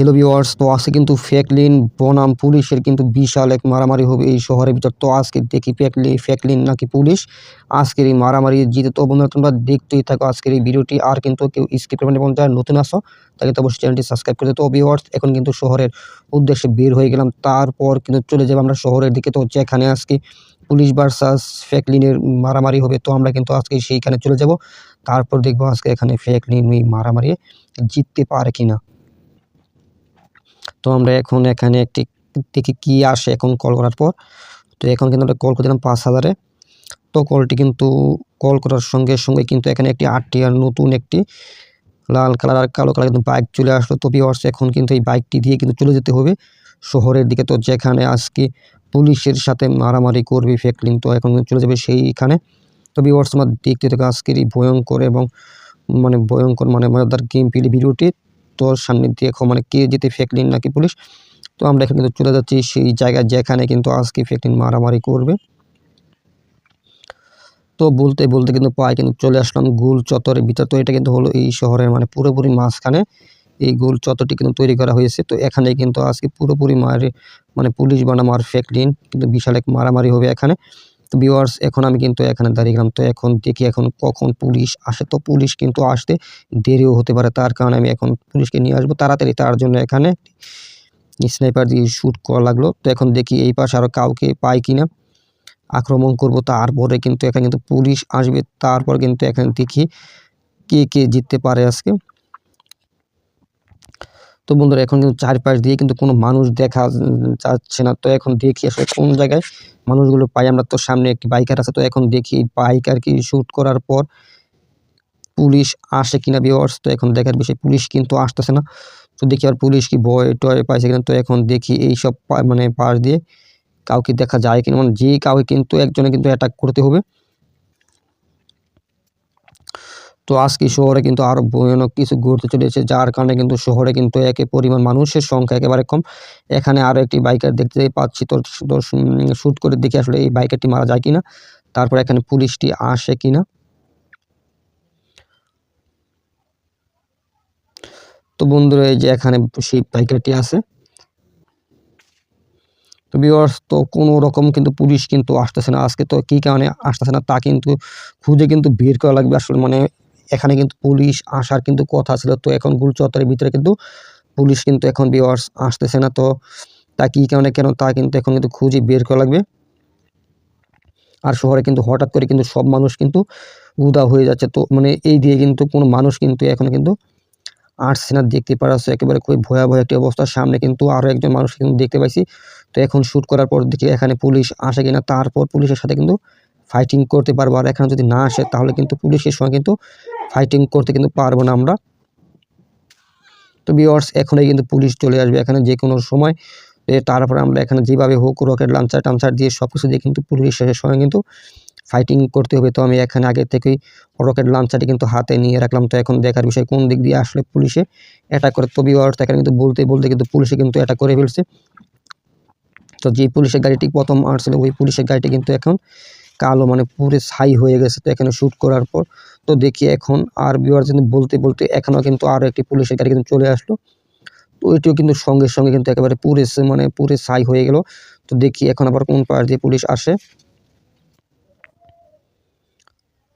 Hello viewers তো আজকে কিন্তু ফেকলিন বনাম পুলিশের কিন্তু বিশাল এক মারামারি হবে এই শহরের ভিতর। তো আজকে দেখি ফেকলি ফেকলিন নাকি পুলিশ? আজকের এই মারামারি জিতে তো বন্ধুরা, তোমরা দেখতেই থাকো আজকের এই ভিডিওটি। আর কিন্তু কেউ স্কিপ করবেন এবং যারা নতুন আসো তাকে তো অবশ্যই চ্যানেলটি সাবস্ক্রাইব করে তো ভিওয়ার্স এখন কিন্তু শহরের উদ্দেশ্যে বের হয়ে গেলাম। তারপর কিন্তু চলে যাব আমরা শহরের দিকে। তো যেখানে আজকে পুলিশ ভার্সাস ফেকলিনের মারামারি হবে, তো আমরা কিন্তু আজকে সেইখানে চলে যাব। তারপর দেখব আজকে এখানে ফেকলিন এই মারামারি জিততে পারে কিনা। তো আমরা এখন এখানে একটি, দেখি কি আসে এখন কল করার পর। তো এখন কিন্তু আমরা কল করে দিলাম পাঁচ হাজারে। তো কলটি কিন্তু কল করার সঙ্গে সঙ্গে কিন্তু এখানে একটি আটটি আর নতুন একটি লাল কালার আর কালো কালার কিন্তু বাইক চলে আসলো। তো ভিওয়ার্স এখন কিন্তু এই বাইকটি দিয়ে কিন্তু চলে যেতে হবে। শহরের দিকে তো যেখানে আজকে পুলিশের সাথে মারামারি করবে ফেকলিং তো এখন চলে যাবে সেইখানে। তো ভিওয়ার্স আমার দেখতে থাকো আজকের এই ভয়ঙ্কর এবং মানে ভয়ঙ্কর মানে মজাদার গেম প্লে ভিডিওটি তোর সামনে দেখো মানে কে যেতে ফেকলিন নাকি পুলিশ? তো আমরা এখানে কিন্তু চলে যাচ্ছি সেই জায়গায় যেখানে কিন্তু আজকে ফেকলিন মারামারি করবে। তো বলতে বলতে কিন্তু পায়ে কিন্তু চলে আসলাম গোল চত্বরের ভিতর। তো এটা কিন্তু হলো এই শহরের মানে পুরোপুরি মাঝখানে এই গোল চত্বরটি কিন্তু তৈরি করা হয়েছে। তো এখানে কিন্তু আজকে পুরোপুরি মারে মানে পুলিশ বানাম আর ফেকলিন কিন্তু বিশাল এক মারামারি হবে এখানে। তো ভিউয়ার্স এখন আমি কিন্তু এখানে দাঁড়িয়ে গেলাম। তো এখন দেখি এখন কখন পুলিশ আসে। তো পুলিশ কিন্তু আসতে দেরিও হতে পারে। তার কারণে আমি এখন পুলিশকে নিয়ে আসব তাড়াতাড়ি। তার জন্য এখানে স্নাইপার দিয়ে শ্যুট করা লাগল। তো এখন দেখি এই পাশে আরও কাউকে পাই কিনা। আক্রমণ করব তারপরে কিন্তু এখানে কিন্তু পুলিশ আসবে। তারপর কিন্তু এখানে দেখি কে কে জিততে পারে আজকে। তো বন্ধুরা, এখন কিন্তু চারপাশ দিয়ে কিন্তু কোনো মানুষ দেখা যাচ্ছে না। তো এখন দেখি আসলে কোন জায়গায় মানুষগুলো পাই আমরা তো সামনে একটি বাইকার আছে, তো এখন দেখি বাইকার কি শ্যুট করার পর পুলিশ আসে কিনা বিওয়ার্স তো এখন দেখার বিষয়, পুলিশ কিন্তু আসতেছে না। তো দেখি আর পুলিশ কি ভয় টয় পাইছে কিনা। তো এখন দেখি এই সব মানে পাশ দিয়ে কাউকে দেখা যায় কিনা। মানে যে কাউকে কিন্তু একজনে কিন্তু অ্যাটাক করতে হবে। তো আজকে শহরে কিন্তু আরও ভয়ানক কিছু ঘুরতে চলেছে, যার কারণে কিন্তু শহরে কিন্তু একে পরিমাণ মানুষের সংখ্যা একেবারে কম। এখানে আরও একটি বাইকার দেখতে পাচ্ছি তো শ্যুট করে দেখি আসলে এই বাইকারটি মারা যায় কিনা, তারপর এখানে পুলিশটি আসে কিনা। তো বন্ধুরা, এই যে এখানে সেই বাইকারটি আছে। তো ভিউয়ার্স তো কোনো রকম কিন্তু পুলিশ কিন্তু আসতেছে না। আজকে তো কী কারণে আসতেছে না, তা কিন্তু খুঁজে কিন্তু বের করা লাগবে আসলে মানে এখানে কিন্তু পুলিশ আসার কিন্তু কথা ছিল। তো এখন গুল চত্বরের ভিতরে কিন্তু পুলিশ কিন্তু এখন ভিউয়ার্স আসতেছে না। তো তা কী কারণে, কেন তা কিন্তু এখন কিন্তু খুঁজে বের করা লাগবে। আর শহরে কিন্তু হঠাৎ করে কিন্তু সব মানুষ কিন্তু উদা হয়ে যাচ্ছে। তো মানে এই দিয়ে কিন্তু কোনো মানুষ কিন্তু এখন কিন্তু আসছে না দেখতে পারা একেবারে খুবই ভয়াবহ একটি অবস্থার সামনে কিন্তু আরও একজন মানুষ কিন্তু দেখতে পাইছি। তো এখন শ্যুট করার পর দেখি এখানে পুলিশ আসে কিনা। তারপর পুলিশের সাথে কিন্তু ফাইটিং করতে পারব। আর এখানে যদি না আসে, তাহলে কিন্তু পুলিশের সঙ্গে কিন্তু ফাইটিং করতে কিন্তু পারব না আমরা। তো বিয়ার্স এখনই কিন্তু পুলিশ চলে আসবে। এখানে যে কোনো সময় তারপরে আমরা এখানে যেভাবে হোক রকেট লাঞ্চার টাঞ্চার দিয়ে সব কিছু দিয়ে কিন্তু পুলিশের সঙ্গে কিন্তু ফাইটিং করতে হবে। তো আমি এখানে আগে থেকেই রকেট লাঞ্চারটি কিন্তু হাতে নিয়ে রাখলাম। তো এখন দেখার বিষয় কোন দিক দিয়ে আসলে পুলিশে অ্যাটাক করে। তো বিয়ার্স এখানে কিন্তু বলতে বলতে কিন্তু পুলিশে কিন্তু অ্যাটাক করে ফেলছে। তো যে পুলিশের গাড়িটি প্রথম আসছিল, ওই পুলিশের গাড়িটি কিন্তু এখন কালো মানে পুরো ছাই হয়ে গেছে তো এখানে শ্যুট করার পর। তো দেখি এখন আর বিওয়ার কিন্তু বলতে বলতে এখনও কিন্তু আরও একটি পুলিশের গাড়ি কিন্তু চলে আসলো। তো ওইটিও কিন্তু সঙ্গে সঙ্গে কিন্তু একেবারে পুরে মানে পুরে ছাই হয়ে গেল। তো দেখি এখন আবার কোন পাশ দিয়ে পুলিশ আসে।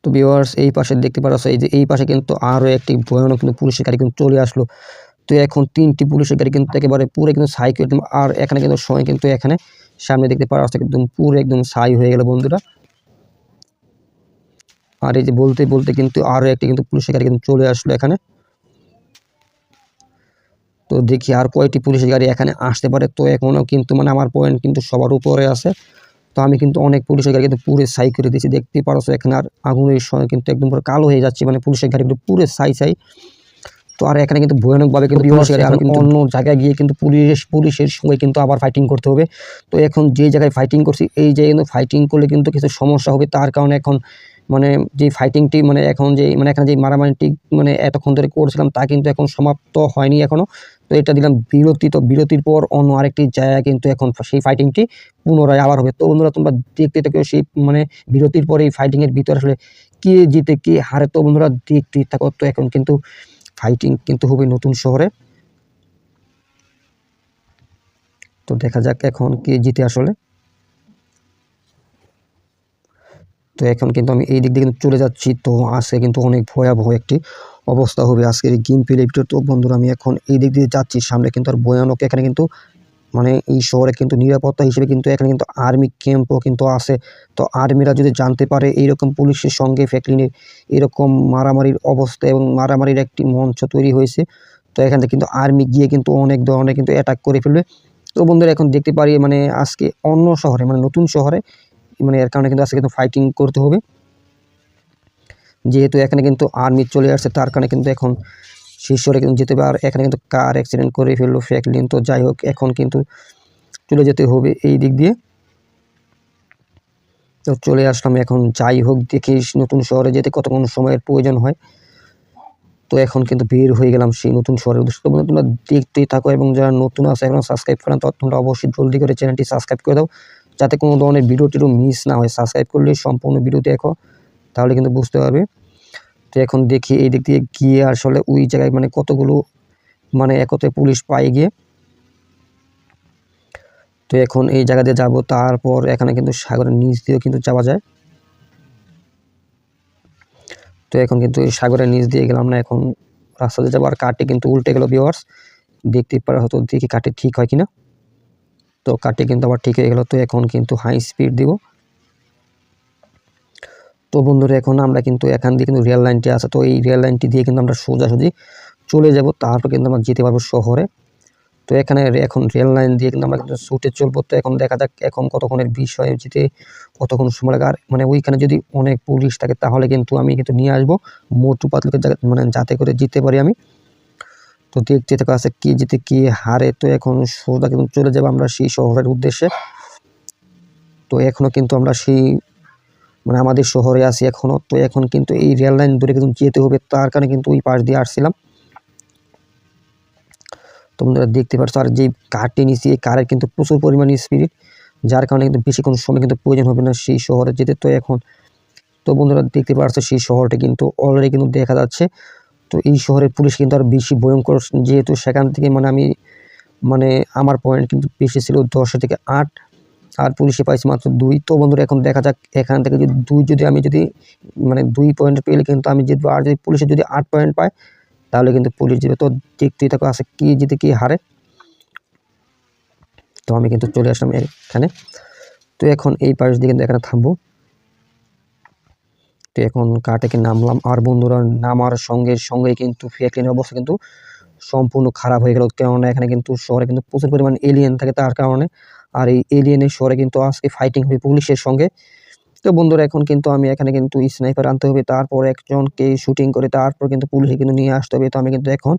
তো ভিউয়ার্স এই পাশে দেখতে পাচ্ছ এই যে এই পাশে কিন্তু আরও একটি ভয়ানক কিন্তু পুলিশের গাড়ি কিন্তু চলে আসলো। তো এখন তিনটি পুলিশের গাড়ি কিন্তু একেবারে পুরো কিন্তু ছাই করে আর এখানে কিন্তু সময় কিন্তু এখানে সামনে দেখতে পাওয়া একদম পুরো একদম ছাই হয়ে গেল বন্ধুরা। আর এই যে বলতে বলতে কিন্তু আরও একটি কিন্তু পুলিশের গাড়ি কিন্তু চলে আসলো এখানে। তো দেখি আর কয়টি পুলিশের গাড়ি এখানে আসতে পারে। তো এখনও কিন্তু মানে আমার পয়েন্ট কিন্তু সবার উপরে আছে। তো আমি কিন্তু অনেক পুলিশের গাড়ি কিন্তু পুরো সাই করে দিয়েছি। দেখতে পারছ এখানে আর আগুনের সময় কিন্তু একদম পুরো কালো হয়ে যাচ্ছে। মানে পুলিশের গাড়ি কিন্তু পুরো সাই সাই তো আর এখানে কিন্তু ভয়ানকভাবে কিন্তু গাড়ি আর কিন্তু অন্য জায়গায় গিয়ে কিন্তু পুলিশ, পুলিশের সঙ্গে কিন্তু আবার ফাইটিং করতে হবে। তো এখন যে জায়গায় ফাইটিং করছি, এই জায়গায় কিন্তু ফাইটিং করলে কিন্তু কিছু সমস্যা হবে। তার কারণে এখন মানে যে ফাইটিংটি মানে এখন যে মানে এখানে যে মারামারিটি মানে এতক্ষণ ধরে করছিলাম, তা কিন্তু এখন সমাপ্ত হয়নি এখনও তো এটা দিলাম বিরতি, তো বিরতির পর অন্য আরেকটি জায়গায় কিন্তু এখন সেই ফাইটিংটি পুনরায় আবার হবে। তো বন্ধুরা, তোমরা দেখতে থাকো সেই মানে বিরতির পরে এই ফাইটিংয়ের ভিতরে আসলে কে জিতে, কে হারে। তো বন্ধুরা, দেখতে থাকো, তো এখন কিন্তু ফাইটিং কিন্তু হবে নতুন শহরে। তো দেখা যাক এখন কে জিতে আসলে। তো এখন কিন্তু আমি এই দিক দিয়ে কিন্তু চলে যাচ্ছি। তো আজকে কিন্তু অনেক ভয়াবহ একটি অবস্থা হবে আজকের এই গেম প্লে ভিডিও তো বন্ধুরা, আমি এখন এই দিক দিয়ে যাচ্ছি। সামনে কিন্তু আর ভয়ানক এখানে কিন্তু মানে এই শহরে কিন্তু নিরাপত্তা হিসেবে কিন্তু এখানে কিন্তু আর্মি ক্যাম্পও কিন্তু আছে। তো আর্মিরা যদি জানতে পারে এইরকম পুলিশের সঙ্গে ফ্যাকলিনের এরকম মারামারির অবস্থা এবং মারামারির একটি মঞ্চ তৈরি হয়েছে, তো এখান থেকে কিন্তু আর্মি গিয়ে কিন্তু অনেক ধরনের কিন্তু অ্যাটাক করে ফেলবে। তো বন্ধুরা, এখন দেখতে পারি মানে আজকে অন্য শহরে মানে নতুন শহরে মানে এর কারণে কিন্তু আজকে কিন্তু ফাইটিং করতে হবে। যেহেতু এখানে কিন্তু আর্মি চলে আসছে, তার কারণে কিন্তু এখন শীর্ষরে কিন্তু যেতে আর এখানে কিন্তু কার অ্যাক্সিডেন্ট করে ফেলল ফ্র্যাকলিন তো যাই হোক, এখন কিন্তু চলে যেতে হবে এই দিক দিয়ে। তো চলে আসলাম এখন, যাই হোক, দেখি নতুন শহরে যেতে কতক্ষণ সময়ের প্রয়োজন হয়। তো এখন কিন্তু বের হয়ে গেলাম সেই নতুন শহরের উদ্দেশ্যে। তো তোমরা দেখতেই থাকো এবং যারা নতুন আছে, এখন সাবস্ক্রাইব করেন তো তোমরা অবশ্যই জলদি করে চ্যানেলটি সাবস্ক্রাইব করে দাও। যাতে কোনো ধরনের ভিডিও টিডিও মিস না হয়। সাবস্ক্রাইব করলে সম্পূর্ণ ভিডিও দেখো, তাহলে কিন্তু বুঝতে পারবে। তো এখন দেখি এই দিক দিয়ে গিয়ে আসলে ওই জায়গায় মানে কতগুলো মানে একত্রে পুলিশ পাই গিয়ে। তো এখন এই জায়গা দিয়ে যাব, তারপর এখানে কিন্তু সাগরের নিচ দিয়েও কিন্তু যাওয়া যায়। তো এখন কিন্তু সাগরের নিচ দিয়ে গেলাম না, এখন রাস্তাতে যাব। আর কাঠটি কিন্তু উল্টে গেল বিওয়ার্স দেখতে পারা হতো দেখি কাঠে ঠিক হয় কিনা। তো কাটে কিন্তু আবার ঠিক হয়ে গেল। তো এখন কিন্তু হাই স্পিড দিব। তো বন্ধুরা, এখন আমরা কিন্তু এখান দিয়ে কিন্তু রেল লাইনটি আছে। তো এই রেল লাইনটি দিয়ে কিন্তু আমরা সোজাসুজি চলে যাব। তারপর কিন্তু আমরা যেতে পারব শহরে। তো এখানে এখন রেল লাইন দিয়ে কিন্তু আমরা কিন্তু ছুটে চলবো। তো এখন দেখা যাক এখন কতক্ষণের বিষয় যেতে, কতক্ষণ সময় লাগে। আর মানে ওইখানে যদি অনেক পুলিশ থাকে তাহলে কিন্তু আমি কিন্তু নিয়ে আসব। মোটু পাতলুকে মানে যাতে করে যেতে পারি আমি। তো দেখতে থাকা আছে কি জিতে কি হারে, তো এখন সোজা কিন্তু চলে যাব আমরা সেই শহরের উদ্দেশ্যে। তো এখনও কিন্তু আমরা সেই মানে আমাদের শহরে আছি এখনও তো এখন কিন্তু এই রেল লাইন ধরে কিন্তু যেতে হবে, তার কারণে কিন্তু ওই পাশ দিয়ে আসছিলাম। তোমরা দেখতে পাচ্ছ আর যেই কারটি নিচ্ছি এই কারের কিন্তু প্রচুর পরিমাণে স্পিরিট যার কারণে কিন্তু বেশিক্ষণ সময় কিন্তু প্রয়োজন হবে না সেই শহরে যেতে। তো এখন, তো বন্ধুরা দেখতে পাচ্ছ সেই শহরটি কিন্তু অলরেডি কিন্তু দেখা যাচ্ছে। তো এই শহরের পুলিশ কিন্তু আর বেশি ভয়ঙ্কর, যেহেতু সেখান থেকে মানে আমি মানে আমার পয়েন্ট কিন্তু বেশি ছিল দশ থেকে আট, আর পুলিশে পাইছে মাত্র দুই। তো বন্ধুরা, এখন দেখা যাক, এখান থেকে যদি দুই যদি আমি যদি মানে দুই পয়েন্ট পেলে কিন্তু আমি জিতবো। আর যদি পুলিশে যদি আট পয়েন্ট পায়, তাহলে কিন্তু পুলিশ জিতবে। তো দেখতেই থাকো, আছে কি জিতে কি হারে। তো আমি কিন্তু চলে আসলাম এখানে। তো এখন এই পাশ দিয়ে কিন্তু এখানে থামবো। তো এখন কার থেকে নামলাম? আর বন্ধুরা, নামার সঙ্গে সঙ্গে কিন্তু ফ্যাকলিনের অবস্থা কিন্তু সম্পূর্ণ খারাপ হয়ে গেল। কেননা এখানে কিন্তু শহরে কিন্তু প্রচুর পরিমাণ এলিয়েন থাকে, তার কারণে। আর এই এলিয়েনের শহরে কিন্তু আজকে ফাইটিং হবে পুলিশের সঙ্গে। তো বন্ধুরা, এখন কিন্তু আমি এখানে কিন্তু স্নাইপার আনতে হবে। তারপর একজনকে শুটিং করে তারপর কিন্তু পুলিশে কিন্তু নিয়ে আসতে হবে। তো আমি কিন্তু এখন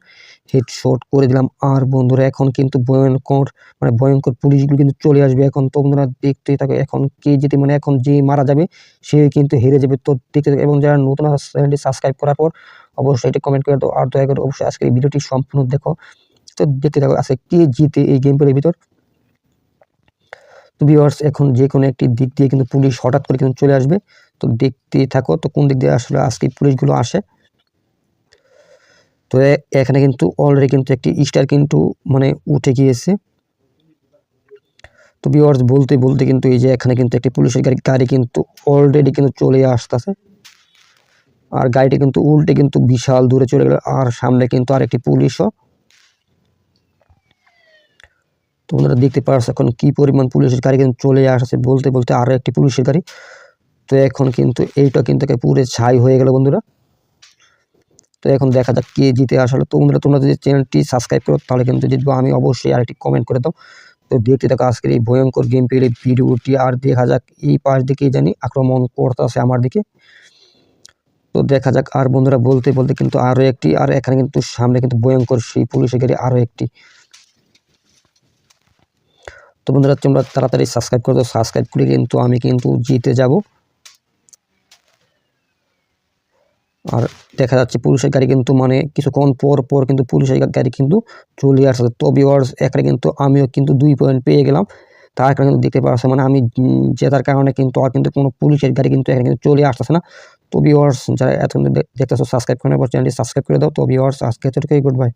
হেডশট করে দিলাম। আর বন্ধুরা, এখন কিন্তু ভয়ঙ্কর মানে ভয়ঙ্কর পুলিশগুলো কিন্তু চলে আসবে। এখন তো বন্ধুরা দেখতেই থাকে, এখন কে যেতে মানে এখন যে মারা যাবে, সে কিন্তু হেরে যাবে। তো দেখতে থাকে, এবং যারা নতুন চ্যানেলটি সাবস্ক্রাইব করার পর অবশ্যই এটি কমেন্ট করে দাও। আর দয়া করে অবশ্যই আজকে এই ভিডিওটি সম্পূর্ণ দেখো। তো দেখতে থাকো আছে কে জিতে এই গেম প্লের ভিতর। তো ভিউয়ার্স এখন যে কোনো একটি দিক দিয়ে কিন্তু পুলিশ হঠাৎ করে কিন্তু চলে আসবে। তো দেখতে থাকো, তো কোন দিক দিয়ে আসলে আজকে পুলিশগুলো আসে। তো এখানে কিন্তু অলরেডি কিন্তু একটি স্টার কিন্তু মানে উঠে গিয়েছে। তো ভিউয়ার্স বলতে বলতে কিন্তু এই যে এখানে কিন্তু একটি পুলিশের গাড়ি গাড়ি কিন্তু অলরেডি কিন্তু চলে আসতেছে। আর গাড়িটি কিন্তু উল্টে কিন্তু বিশাল দূরে চলে গেল, আর সামনে কিন্তু আরেকটি পুলিশও। তো ওনারা দেখতে পারছে এখন কি পরিমাণ পুলিশের গাড়ি কিন্তু চলে আসছে বলতে বলতে আরও একটি পুলিশের গাড়ি। তো এখন কিন্তু এইটা কিন্তু পুরো ছাই হয়ে গেল বন্ধুরা। তো এখন দেখা যাক কে জিতে আসলে। তো বন্ধুরা, তোমরা যদি চ্যানেলটি সাবস্ক্রাইব করো, তাহলে কিন্তু জিতবো। আমি অবশ্যই আরেকটি কমেন্ট করে দাও। তো দেখতে থাকো আজকের এই ভয়ঙ্কর গেম প্লে ভিডিওটি, আর দেখা যাক এই পাশ দিকেই জানি আক্রমণ করতেছে আমার দিকে। তো দেখা যাক, আর বন্ধুরা বলতে বলতে কিন্তু আরও একটি, আর এখানে কিন্তু সামনে কিন্তু ভয়ঙ্কর সেই পুলিশের গাড়ি আরও একটি। তো বন্ধুরা, তোমরা তাড়াতাড়ি সাবস্ক্রাইব করে সাবস্ক্রাইব করে কিন্তু আমি কিন্তু জিতে যাব। আর দেখা যাচ্ছে পুলিশের গাড়ি কিন্তু মানে কিছুক্ষণ পর পর কিন্তু পুলিশের গাড়ি কিন্তু চলে আসছে। তো বিওয়ার্স এখানে কিন্তু আমিও কিন্তু দুই পয়েন্ট পেয়ে গেলাম। তার কারণে কিন্তু দেখতে পাচ্ছে মানে আমি জেতার কারণে কিন্তু আর কিন্তু কোনো পুলিশের গাড়ি কিন্তু এখানে কিন্তু চলে আসতেছে না। তো বিওয়ার্স যারা এতক্ষণ দেখতেছো সাবস্ক্রাইব করে নেবার চ্যানেলটি সাবস্ক্রাইব করে দাও। তো বিওয়ার্স আজকে এতটুকুই গুড বাই